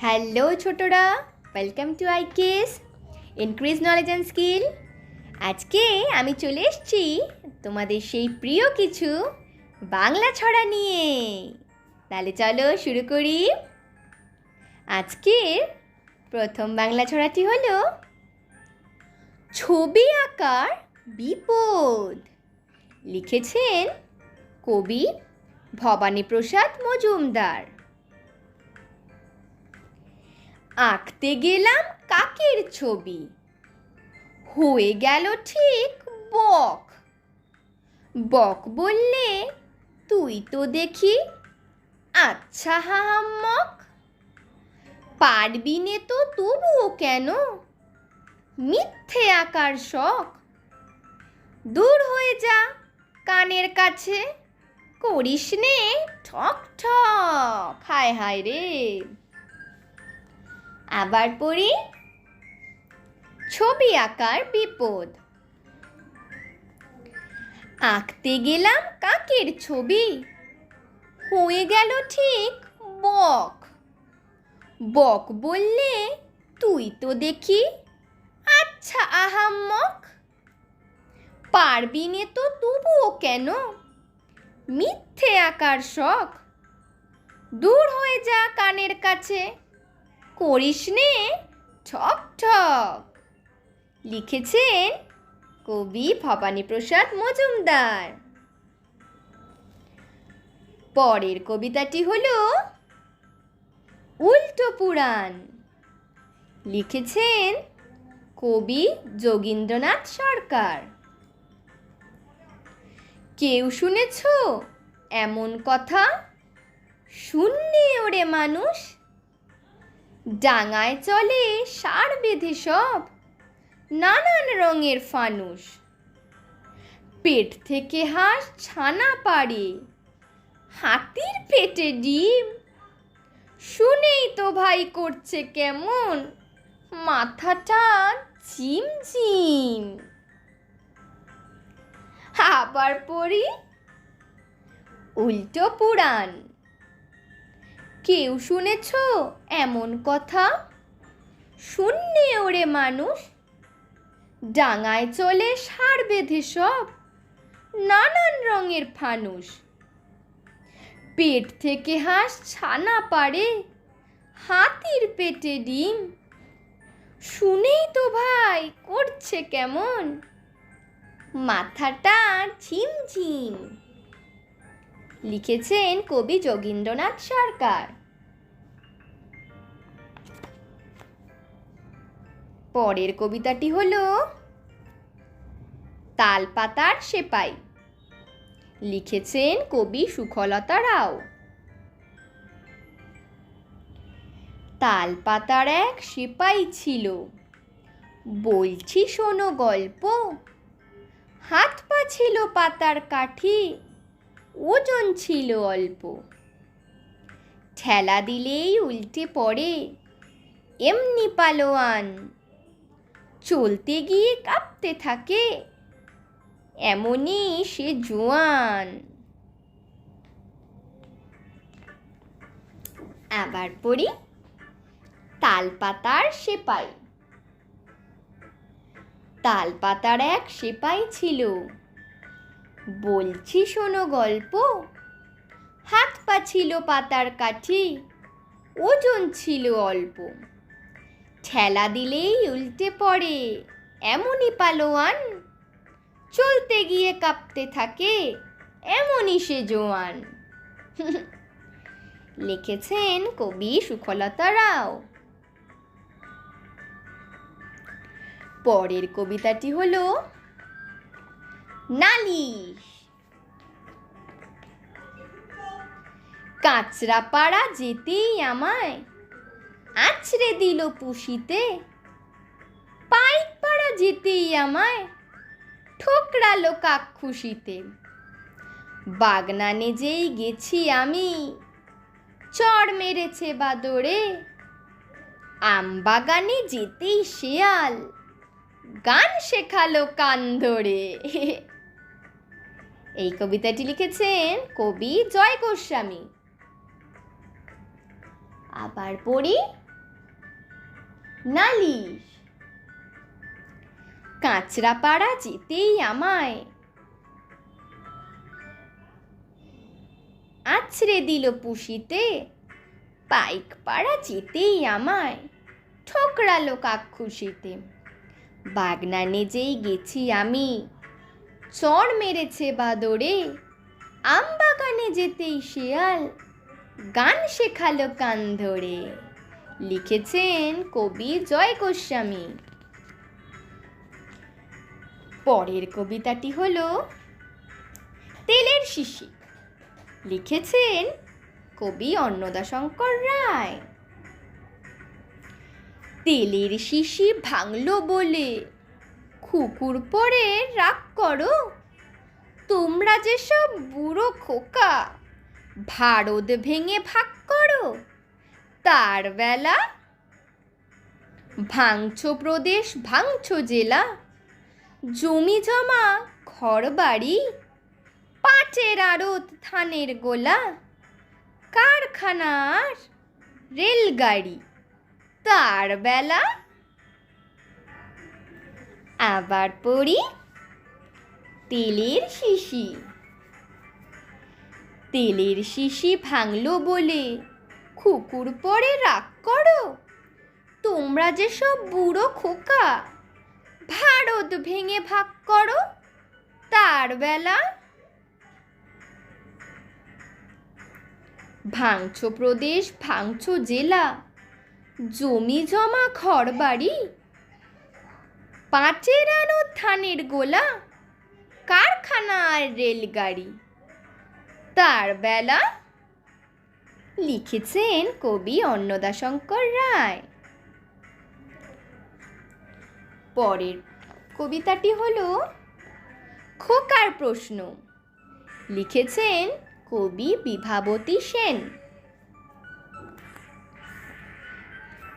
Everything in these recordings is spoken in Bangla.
হ্যালো ছোটরা welcome to I case increase knowledge and skill আজকে আমি চলে এসেছি তোমাদের সেই প্রিয় কিছু বাংলা ছড়া নিয়ে। তাহলে চলো শুরু করি। আজকের প্রথম বাংলা ছড়াটি হলো, ছবি আঁকার বিপদ। লিখেছেন কবি ভবানীপ্রসাদ মজুমদার। আঁকতে গেলাম কাকের ছবি। হয়ে গেল ঠিক বক। বক বললে, তুই তো দেখি। আচ্ছা হাহাম্মক। পারবি নে তো তবুও কেন? মিথ্যে আঁকার শখ। দূর হয়ে যা কানের কাছে। করিস নে, ঠক ঠক। হায় হায় রে। আবার পড়ি। ছবি আঁকার বিপদ। আঁকতে গেলাম কাকের ছবি। হয়ে গেল ঠিক বক। বক বললে, তুই তো দেখি। আচ্ছা আহাম্মক। পারবি নে তো তবুও কেন? মিথ্যে আঁকার শখ। দূর হয়ে যা কানের কাছে। করিস নে। ঠক ঠক। লিখেছেন কবি ভবানীপ্রসাদ মজুমদার। পরের কবিতাটি হলো উল্টো পুরাণ। লিখেছেন কবি যোগীন্দ্রনাথ সরকার। কেউ শুনেছ এমন কথা? শূন্যে ওরে মানুষ ডাঙায় চলে সার বেঁধে সব, নানান রঙের ফানুস। পেট থেকে হাঁস ছানা পাড়ে, হাতির পেটে ডিম। শুনেই তো ভাই করছে কেমন, মাথাটা ঝিমঝিম আবার পড়ি উল্টো পুরাণ। কেউ শুনেছ? এমন কথা? শূন্যে ওরে মানুষ। ডাঙায় চলে সার বেঁধে সব। নানান রঙের ফানুস পেট থেকে হাঁস ছানা পারে। হাতির পেটে ডিম। শুনেই তো ভাই করছে কেমন? মাথাটা ঝিমঝিম। লিখেছেন কবি যোগীন্দ্রনাথ সরকার। পরের কবিতাটি হলো তালপাতার সেপাই। লিখেছেন কবি সুখলতা রাও। তালপাতার এক সেপাই ছিল। বলছি, শোনো গল্প। হাত পা ছিল পাতার কাঠি, ওজন ছিল অল্প। ঠেলা দিলেই উল্টে পড়ে, এমনি পালোয়ান। চলতে গিয়ে কাঁপতে থাকে। এমনই সে জোয়ান। আবার পড়ি, তালপাতার সেপাই। তালপাতার এক সেপাই ছিল। বলছি, শোনো গল্প। হাত পা ছিল পাতার কাঠি, ওজন ছিল অল্প। ঠেলা দিলেই উল্টে পড়ে। এমনই পালোয়ান। চলতে গিয়ে কাঁপতে থাকে, এমনই সে জোয়ান। লিখেছেন কবি সুখলতা রাও। পরের কবিতাটি হলো নালিশ। কাঁচরাপাড়া যেতেই আমায় আছড়ে দিল পুষিতে। পাইকপাড়া যেতেই আমায় ঠোকরালো কাক খুশিতে বাগনানে যেই গেছি আমি, চড় মেরেছে বাদরে। আমবাগানে যেতেই শেয়াল, গান শেখালো কান ধরে এই কবিতাটি লিখেছেন কবি জয় গোস্বামী। আবার পড়ি নালিশ। কাঁচরাপাড়া যেতেই আমায়। আছড়ে দিল পুষিতে। পাইক পাড়া যেতেই আমায়। ঠোকরালো কাক্ষুষিতে বাগনানে যেই গেছি আমি। চড় মেরেছে বাদরে। আম বাগানে যেতেই শেয়াল। গান শেখালো কান ধরে। লিখেছেন কবি জয় গোস্বামী। পরের কবিতাটি হলো তেলের শিশি। লিখেছেন কবি অন্নদাশঙ্কর রায়। তেলের শিশি ভাঙলো বলে, খুকুর পরে রাগ করো। তোমরা যেসব বুড়ো খোকা, ভারত ভেঙে ভাগ তার বেলা? ভাঙছো প্রদেশ ভাঙছো জেলা। জমি জমা, ঘর বাড়ি। পাটের আড়ত, ধানের গোলা। কারখানার রেলগাড়ি। তার বেলা? আবার পড়ি তেলের শিশি। তেলের শিশি ভাঙলো বলে। খুকুর পরে রাগ করো। তোমরা যে সব বুড়ো খোকা, ভারত ভেঙে ভাগ করো, তার বেলা ভাঙছো প্রদেশ, ভাঙছো জেলা, জমি জমা ঘর বাড়ি, পাঁচের আনো ধানের গোলা, কারখানা আর রেলগাড়ি, তার বেলা লিখেছেন কবি অন্নদাশঙ্কর রায়। পরের কবিতাটি হলো খোকার প্রশ্ন। লিখেছেন কবি বিভাবতী সেন।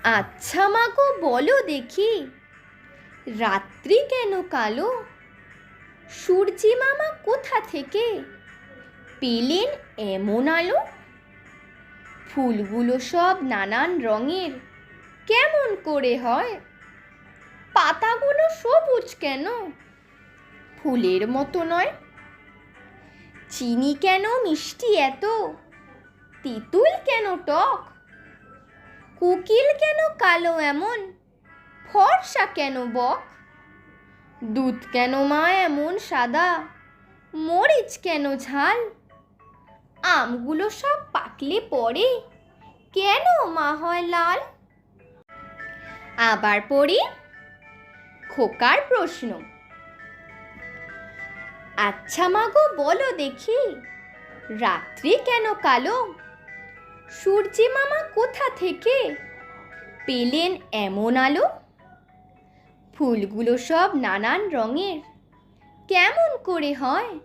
আচ্ছা মাগো, বলো দেখি, রাত্রি কেন কালো? সূর্যি মামা কোথা থেকে? পেলেন এমন আলো? ফুলগুলো সব নানান রঙের। কেমন করে হয়? পাতাগুলো সবুজ কেন? ফুলের মতো নয়। চিনি কেন মিষ্টি এত? তিতুল কেন টক? কুকিল কেন কালো এমন? ফর্সা কেন বক? দুধ কেন মা এমন সাদা? মরিচ কেন ঝাল? আমগুলো সব পাকলে পড়ে। কেন, মা হয় লাল? আবার পড়ি? খোকার প্রশ্ন। আচ্ছা মাগো বলো দেখি। রাত্রি কেন কালো? সূর্যি মামা কোথা থেকে? পেলেন এমন আলো? ফুলগুলো সব নানান রঙের। কেমন করে হয়?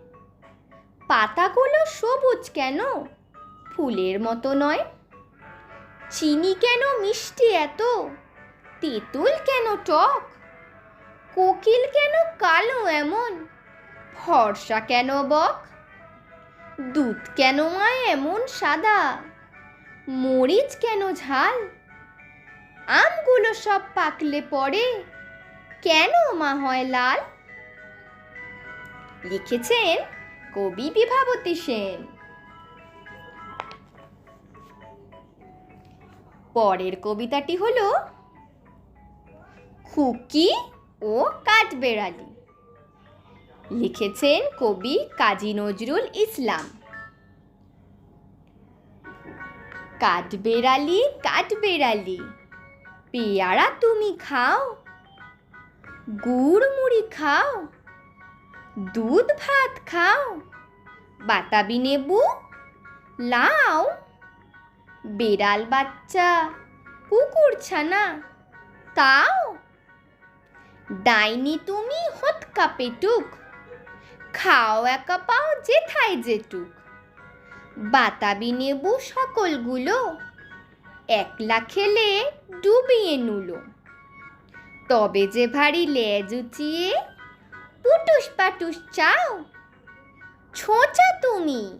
পাতাগুলো সবুজ কেন? ফুলের মতো নয়। চিনি কেন মিষ্টি এত? তেঁতুল কেন টক? কোকিল কেন কালো এমন? ফর্সা কেন বক? দুধ কেন মা এমন সাদা? মরিচ কেন ঝাল? আমগুলো সব পাকলে পড়ে কেন মা হয় লাল? লিখেছেন কবি বিভাবতী সেন। পরের কবিতাটি হলো খুকি ও কাঠবেড়ালি। লিখেছেন কবি কাজী নজরুল ইসলাম। কাঠবেড়ালি কাঠবেড়ালি, পেয়ারা তুমি খাও গুড় মুড়ি খাও দুধ, ভাত খাও। বাতাবি নেবু, লাও। বেড়াল বাচ্চা, কুকুর ছানা, তাও। ডাইনি তুমি হতকা পেটুক, খাও একা পাও যেথায় যেটুক বাতাবি নেবু সকলগুলো একলা খেলে ডুবিয়ে নুলো। তবে যে ভারী লেজ উচিয়ে পুটুস পাটুস চাও? ছোঁচা তুমি।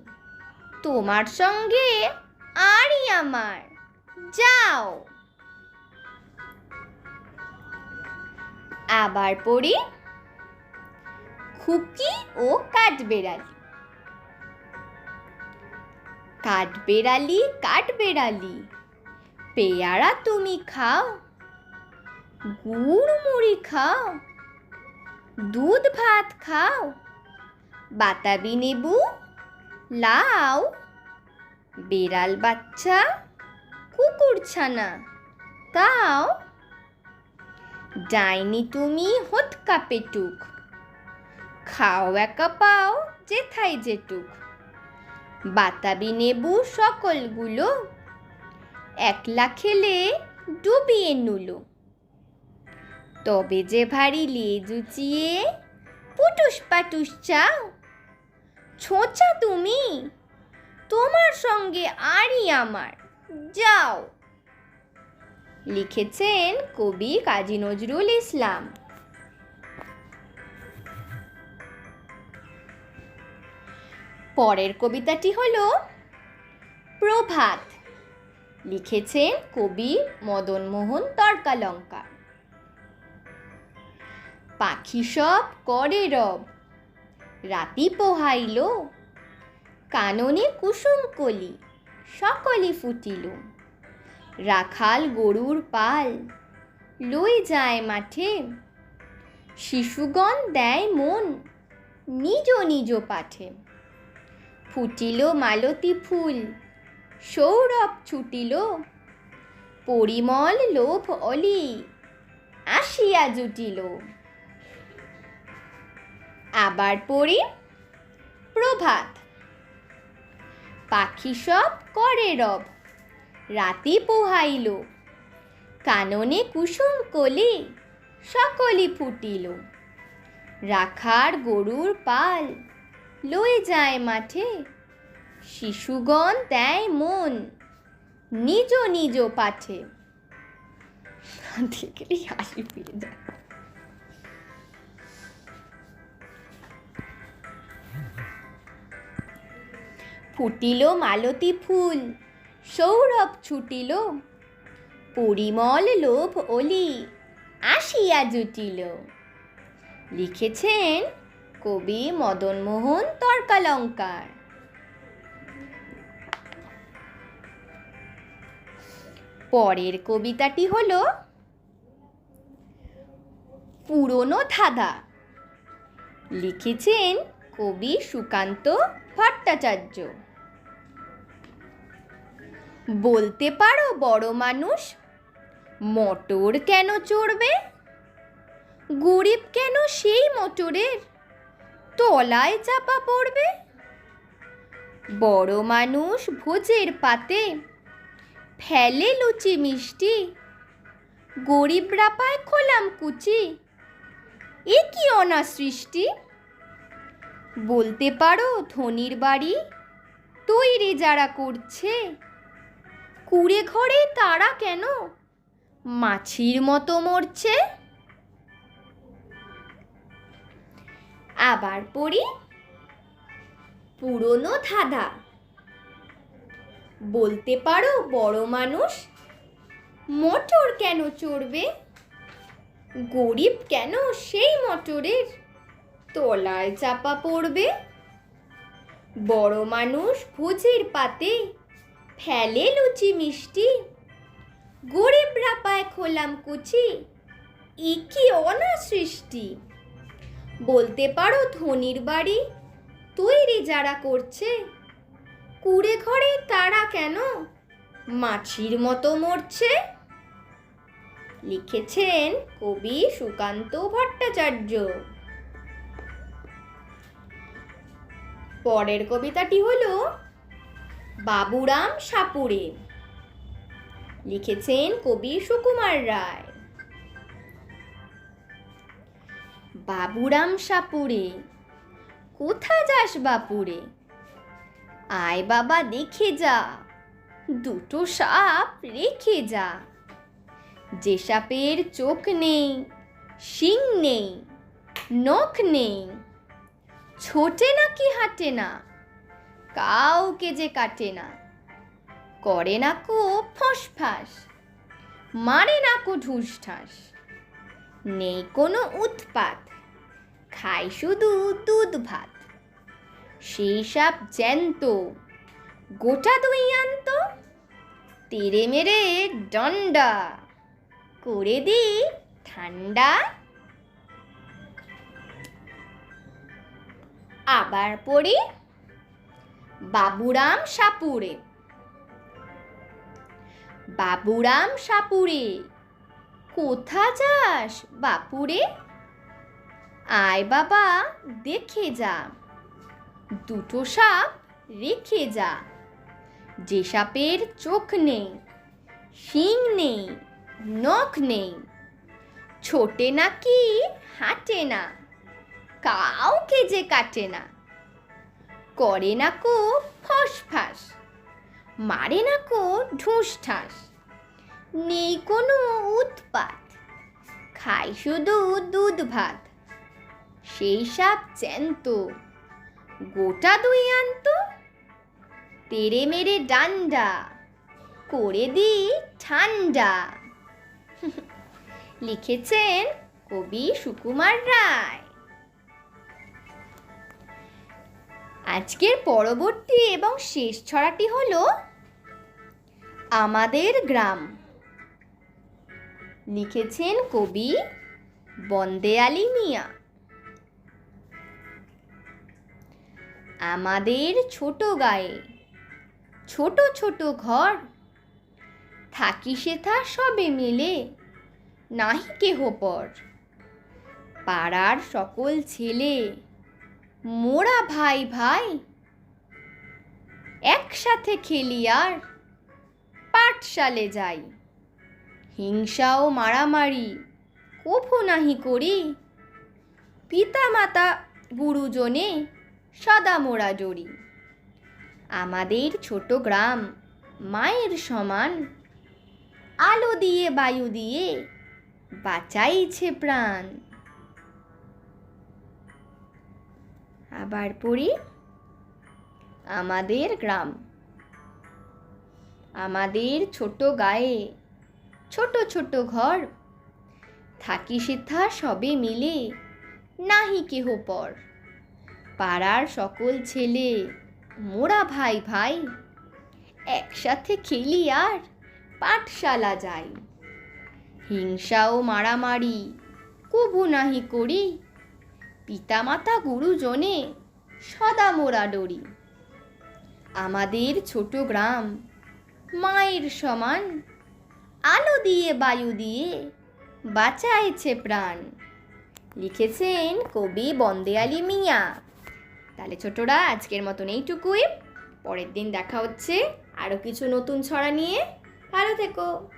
তোমার সঙ্গে আরই আমার। যাও। আবার পড়ি। খুকি ও কাঠবেড়ালি। কাঠবেড়ালি কাঠবেড়ালি, পেয়ারা তুমি খাও গুড় মুড়ি খাও দুধ ভাত খাও। বাতাবি নেবু, লাউ, বেড়াল বাচ্চা, কুকুর ছানা তাও ডাইনি তুমি হতকা পেটুক, খাও একা পাও যেথায় যেটুক বাতাবি নেবু সকলগুলো একলা খেলে ডুবিয়ে নুলো তবে যে ভারী লেজ উচিয়ে পুটুস পাটুস চাও, ছোঁচা তুমি। তোমার সঙ্গে আরই আমার, যাও। লিখেছেন কবি কাজী নজরুল ইসলাম। পরের কবিতাটি হলো প্রভাত। লিখেছেন কবি মদনমোহন তর্কালঙ্কার। পাখি সব করে রব। রাতি পোহাইল, কাননে কুসুম কলি, সকলে ফুটিল। রাখাল গরুর পাল লই যায় মাঠে। শিশুগণ দেয় মন নিজ নিজ পাঠে। ফুটিল মালতী ফুল, সৌরভ ছুটিল। পরিমল লোভ অলি, আসিয়া জুটিল। আবার পড়ি প্রভাত। পাখি সব করে রব, রাতি পোহাইল। কাননে কুসুম কলি, সকলি ফুটিল। রাখার গরুর পাল লয়ে যায় মাঠে, শিশুগণ দেয় মন নিজ নিজ পাঠে। দেখলেই হাসি পেয়ে যায়। ফুটিল মালতী ফুল, সৌরভ ছুটিল পরিমল লোভ অলি, আসিয়া জুটিল। লিখেছেন কবি মদনমোহন তর্কালঙ্কার। পরের কবিতাটি হল পুরনো ধাঁধা। লিখেছেন কবি সুকান্ত ভট্টাচার্য। বলতে পারো, বড় মানুষ? মোটর কেন চড়বে? গরিব কেন সেই মোটরের? তলায় চাপা পড়বে? বড় মানুষ ভোজের পাতে ফেলে লুচি মিষ্টি। গরিবরা পায় খোলাম কুচি। এ কি অনা সৃষ্টি? বলতে পারো, ধনির বাড়ি তৈরি যারা করছে কুড়ে ঘরে তারা কেন? মাছির মতো মরছে। আবার পড়ি। পুরনো ধাঁধা। বলতে পারো বড় মানুষ মোটর কেন চড়বে? গরিব কেন সেই মোটরের তলায় চাপা পড়বে? বড় মানুষ ভোজের পাতে ফেলে লুচি মিষ্টি। গরিবরা পায় খোলাম কুচি। এ কি অনা সৃষ্টি বলতে পারো ধনির বাড়ি তৈরি যারা করছে। কুড়ে ঘরে তারা কেন? মাছির মতো মরছে। লিখেছেন কবি সুকান্ত ভট্টাচার্য। পরের কবিতাটি হলো বাবুরাম সাপুরে। লিখেছেন কবি সুকুমার রায়। বাবুরাম সাপুরে, কোথা যাস বাপুরে? আয় বাবা দেখে যা, দুটো সাপ রেখে যা। যে সাপের চোখ নেই, শিং নেই, নখ নেই, ছোটে না কি হাঁটে না? কাউকে যে কাটে না। করে না কো ফস ফাস মারে না কো ঢুস ঠাস নেই কোনো উৎপাত খায় শুধু দুধ ভাত। সেই সাপ জ্যান্ত, গোটা দুই আনত, তেরে মেরে ডন্ডা, করে দি ঠান্ডা। আবার পড়ি বাবুরাম সাপুরে। বাবুরাম সাপুরে, কোথা যাস বাপুরে? আয় বাবা, দেখে যা। দুটো সাপ রেখে যা। যে সাপের চোখ নেই, শিং নেই, নখ নেই, ছোটে নাকি হাঁটে না, কাউকে যে কাটে না। করে না কো ফস ফাস মারে না কো ঢুস ঠাস নেই কোনো উৎপাত, খাই শুধু দুধ ভাত, সেই সাপ চ্যান্ত, গোটা দুই আনত, তেরে মেরে ডান্ডা, করে দি ঠান্ডা। লিখেছেন কবি সুকুমার রায়। আজকের পরবর্তী এবং শেষ ছড়াটি হলো আমাদের গ্রাম। লিখেছেন কবি বন্দে আলী মিয়া। আমাদের ছোট গায়ে ছোট ছোট ঘর, থাকি সেথা সবে মিলে, নাহি কেহ পর। পাড়ার সকল ছেলে মোরা ভাই ভাই একসাথে খেলি আর পাঠশালে যাই। হিংসা ও মারামারি কভু নাহি করি। পিতা মাতা গুরুজনে সদা মোরা জড়ি। আমাদের ছোট গ্রাম মায়ের সমান। আলো দিয়ে বায়ু দিয়ে বাঁচাইছে প্রাণ। আবার পড়ি আমাদের গ্রাম। আমাদের ছোট গায়ে ছোট ছোট ঘর। থাকি সেথা সবে মিলে, নাহি কেহ পর। পাড়ার সকল ছেলে, মোরা ভাই ভাই, একসাথে খেলি আর পাঠশালা যাই। হিংসা ও মারামারি কভু নাহি করি পিতামাতা গুরুজনে সদা মোরা ডরি। আমাদের ছোট গ্রাম মায়ের সমান, আলো দিয়ে বায়ু দিয়ে বাঁচাইছে প্রাণ। লিখেছেন কবি বন্দে আলী মিয়া। তাহলে ছোটরা, আজকের মতন এইটুকুই। পরের দিন দেখা হচ্ছে আরও কিছু নতুন ছড়া নিয়ে। ভালো থেকো।